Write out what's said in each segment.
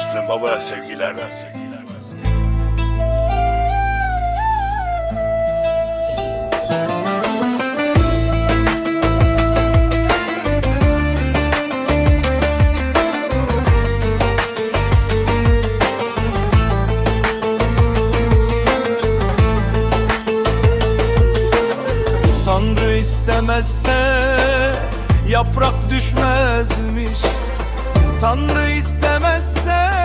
Müslüm Baba'ya sevgiler. Tanrı istemezse yaprak düşmezmiş Tanrı istemezse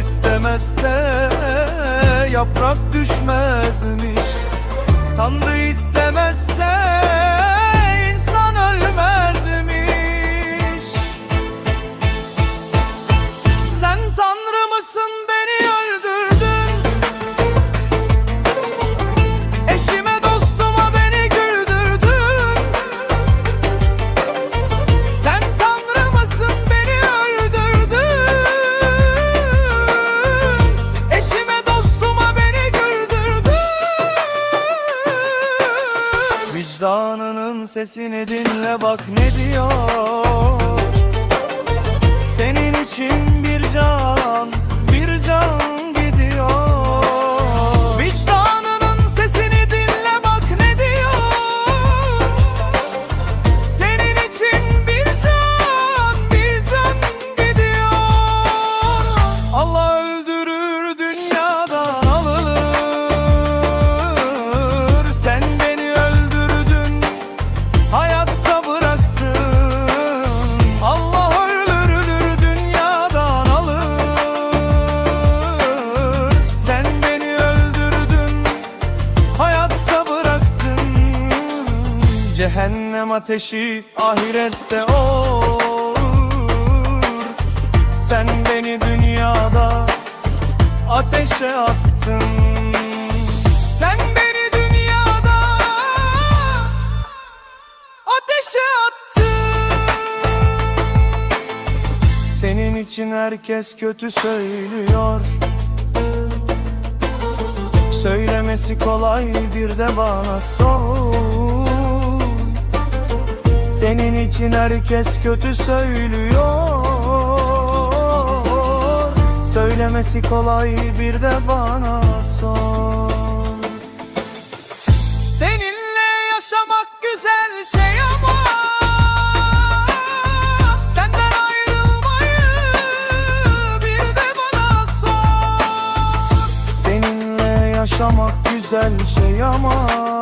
istemezse yaprak düşmezmiş Tanrı istemezse Vicdanının sesini dinle bak ne diyor Cehennem ateşi ahirette olur. Sen beni dünyada ateşe attın. Sen beni dünyada ateşe attın. Senin için herkes kötü söylüyor. Söylemesi kolay bir de bana sor Senin için herkes kötü söylüyor. Söylemesi kolay bir de bana sor. Seninle yaşamak güzel şey ama Senden ayrılmayı bir bana sor. Seninle yaşamak güzel şey ama